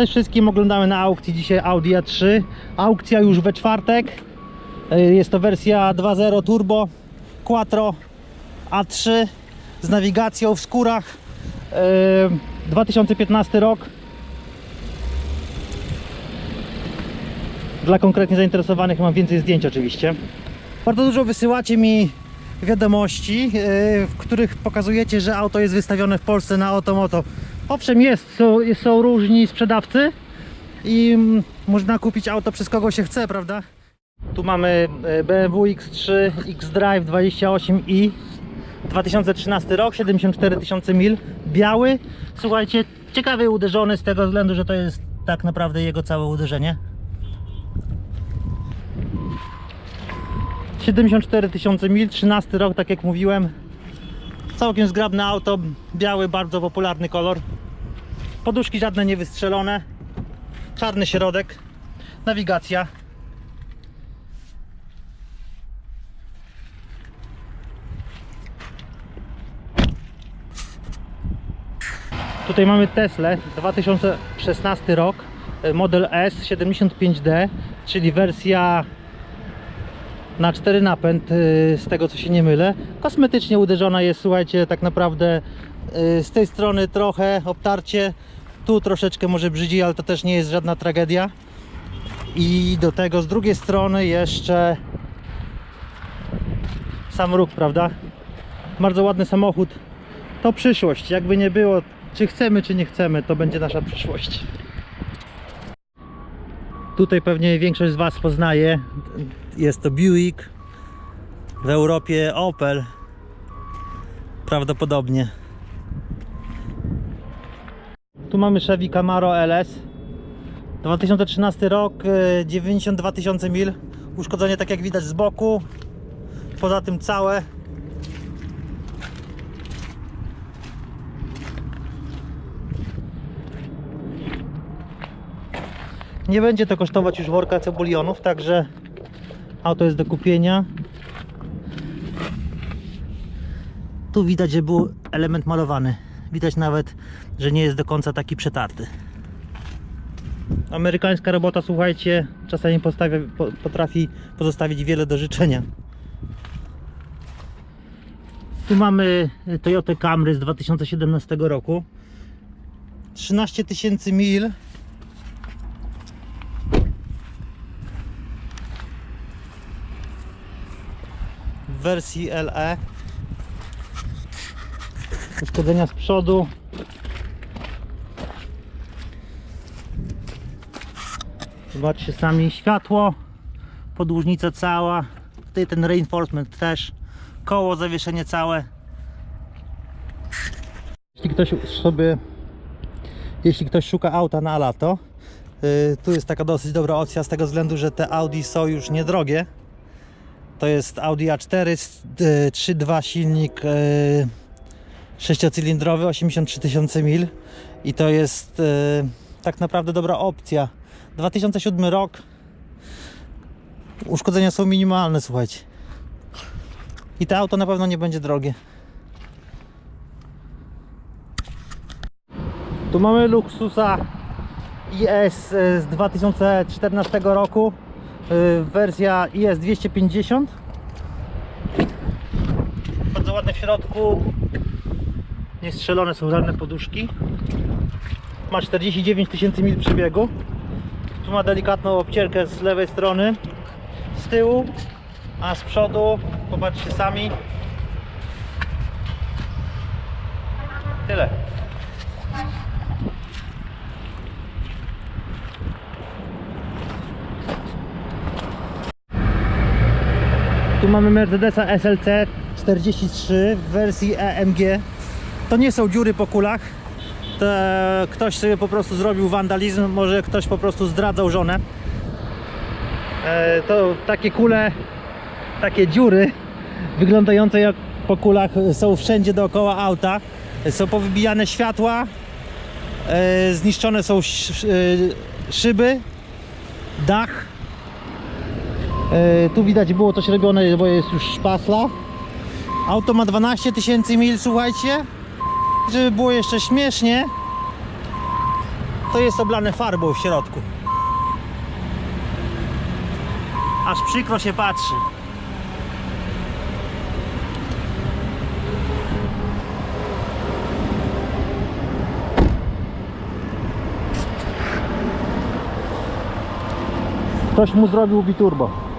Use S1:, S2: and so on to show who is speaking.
S1: Cześć wszystkim, oglądamy na aukcji dzisiaj Audi A3. Aukcja już we czwartek. E, Jest to wersja 2.0 Turbo Quattro A3 z nawigacją w skórach. E, 2015 rok. Dla konkretnie zainteresowanych mam więcej zdjęć oczywiście. Bardzo dużo wysyłacie mi wiadomości, e, w których pokazujecie, że auto jest wystawione w Polsce na Automoto. Owszem, jest, są, są różni sprzedawcy i mm, można kupić auto przez kogo się chce, prawda? Tu mamy BMW X3 X-Drive 28i 2013 rok, 74 tysiące mil, biały. Słuchajcie, ciekawie uderzony z tego względu, że to jest tak naprawdę jego całe uderzenie. 74 tysiące mil, 13 rok, tak jak mówiłem. Całkiem zgrabne auto, biały, bardzo popularny kolor. Poduszki żadne nie wystrzelone. Czarny środek. Nawigacja. Tutaj mamy Tesla 2016 rok, model S 75D, czyli wersja na cztery napęd, y, z tego co się nie mylę. Kosmetycznie uderzona jest, słuchajcie, tak naprawdę y, z tej strony trochę obtarcie, tu troszeczkę może brzydzi, ale to też nie jest żadna tragedia. I do tego z drugiej strony jeszcze sam róg, prawda? Bardzo ładny samochód. To przyszłość, jakby nie było, czy chcemy, czy nie chcemy, to będzie nasza przyszłość. Tutaj pewnie większość z Was poznaje. Jest to Buick. W Europie Opel. Prawdopodobnie. Tu mamy Chevy Camaro LS. 2013 rok, e, 92 tysiące mil. Uszkodzenie tak jak widać z boku. Poza tym całe. Nie będzie to kosztować już worka cebulionów, także auto jest do kupienia. Tu widać, że był element malowany. Widać nawet, że nie jest do końca taki przetarty. Amerykańska robota, słuchajcie, czasami postawia, po, potrafi pozostawić wiele do życzenia. Tu mamy Toyota Camry z 2017 roku. 13 tysięcy mil. Wersji LE. Uszkodzenia z przodu. Zobaczcie sami światło, podłużnica cała, tutaj ten reinforcement też, koło, zawieszenie całe. Jeśli ktoś sobie, jeśli ktoś szuka auta na lato, yy, tu jest taka dosyć dobra opcja z tego względu, że te Audi są już niedrogie. To jest Audi A4 z, e, 3.2 silnik e, sześciocylindrowy, 83 tysiące mil i to jest e, tak naprawdę dobra opcja. 2007 rok. Uszkodzenia są minimalne, słuchajcie. I to auto na pewno nie będzie drogie. Tu mamy Luxusa IS z 2014 roku. Y, wersja IS 250 bardzo ładne w środku. Niestrzelone są żadne poduszki. Ma 49 tysięcy mil przebiegu. Tu ma delikatną obcierkę z lewej strony. Z tyłu a z przodu popatrzcie sami. Tyle Tu mamy Mercedesa SLC 43 w wersji EMG. To nie są dziury po kulach. To ktoś sobie po prostu zrobił wandalizm, może ktoś po prostu zdradzał żonę. E, To takie kule, takie dziury wyglądające jak po kulach są wszędzie dookoła auta. Są powybijane światła, e, zniszczone są e, szyby, dach. E, tu widać było coś robione, bo jest już szpasla. Auto ma 12 tysięcy mil, słuchajcie. Żeby było jeszcze śmiesznie, to jest oblane farbą w środku. Aż przykro się patrzy. Ktoś mu zrobił biturbo.